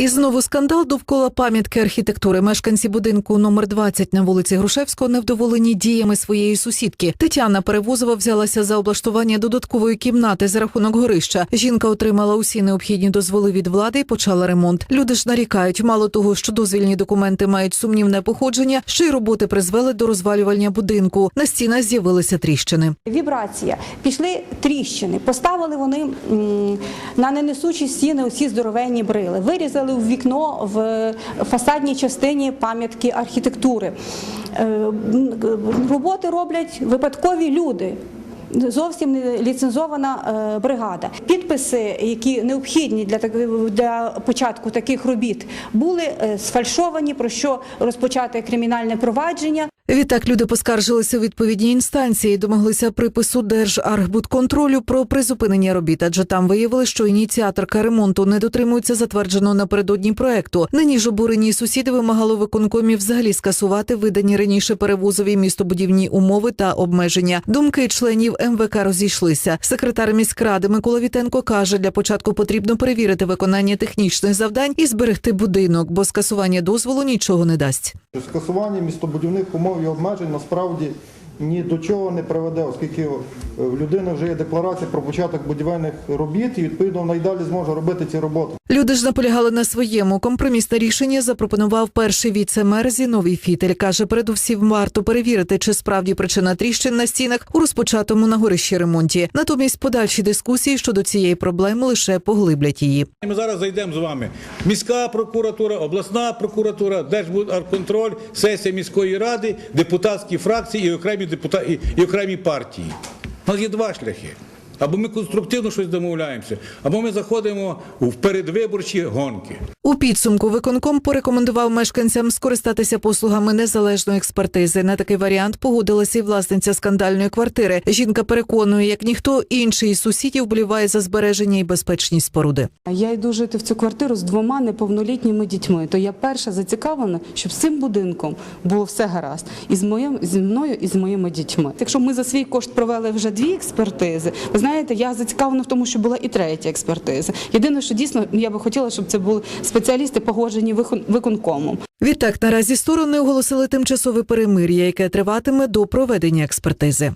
І знову скандал довкола пам'ятки архітектури. Мешканці будинку номер 20 на вулиці Грушевського невдоволені діями своєї сусідки. Тетяна Перевозова взялася за облаштування додаткової кімнати за рахунок горища. Жінка отримала усі необхідні дозволи від влади і почала ремонт. Люди ж нарікають, мало того, що дозвільні документи мають сумнівне походження, ще й роботи призвели до розвалювання будинку. На стінах з'явилися тріщини. Вібрація. Пішли тріщини. Поставили вони на ненесучі стіни усі здоровенні брили. Вирізали в вікно в фасадній частині пам'ятки архітектури. Е, Роботи роблять випадкові люди. Зовсім не ліцензована е, бригада. Підписи, які необхідні для для початку таких робіт, були е, сфальшовані, про що розпочати кримінальне провадження. Відтак люди поскаржилися у відповідні інстанції, домоглися припису Держархбудконтролю про призупинення робіт, адже там виявили, що ініціаторка ремонту не дотримується затвердженого напередодні проекту. Нині ж обурені сусіди вимагали виконкомі взагалі скасувати видані раніше перевозові містобудівні умови та обмеження. Думки членів МВК розійшлися. Секретар міськради Микола Вітенко каже, для початку потрібно перевірити виконання технічних завдань і зберегти будинок, бо скасування дозволу нічого не дасть. Скасування містобудівних умов і обмежень насправді ні до чого не приведе, оскільки е, в людини вже є декларація про початок будівельних робіт, і відповідно вона й далі зможе робити ці роботи. Люди ж наполягали на своєму. Компромісне рішення запропонував перший віце-мер Зіновій Фітель. Каже, передусім варто перевірити, чи справді причина тріщин на стінах у розпочатому на горищі ремонті. Натомість подальші дискусії щодо цієї проблеми лише поглиблять її. Ми зараз зайдемо з вами. Міська прокуратура, обласна прокуратура, Держбудконтроль, сесія міської ради, депутатські фракції і окремі депута... і, і окремі партії. У нас є два шляхи. Або ми конструктивно щось домовляємося, або ми заходимо в передвиборчі гонки. У підсумку виконком порекомендував мешканцям скористатися послугами незалежної експертизи. На такий варіант погодилася і власниця скандальної квартири. Жінка переконує, як ніхто інший із сусідів вболіває за збереження і безпечність споруди. Я йду жити в цю квартиру з двома неповнолітніми дітьми. То я перша зацікавлена, щоб з цим будинком було все гаразд. І з моїм зі мною, і з моїми дітьми. Якщо ми за свій кошт провели вже дві експертизи, ви знаєте, я зацікавлена в тому, що була і третя експертиза. Єдине, що дійсно я би хотіла, щоб це були спеціалісти, погоджені викон- виконкомом. Відтак наразі сторони оголосили тимчасове перемир'я, яке триватиме до проведення експертизи.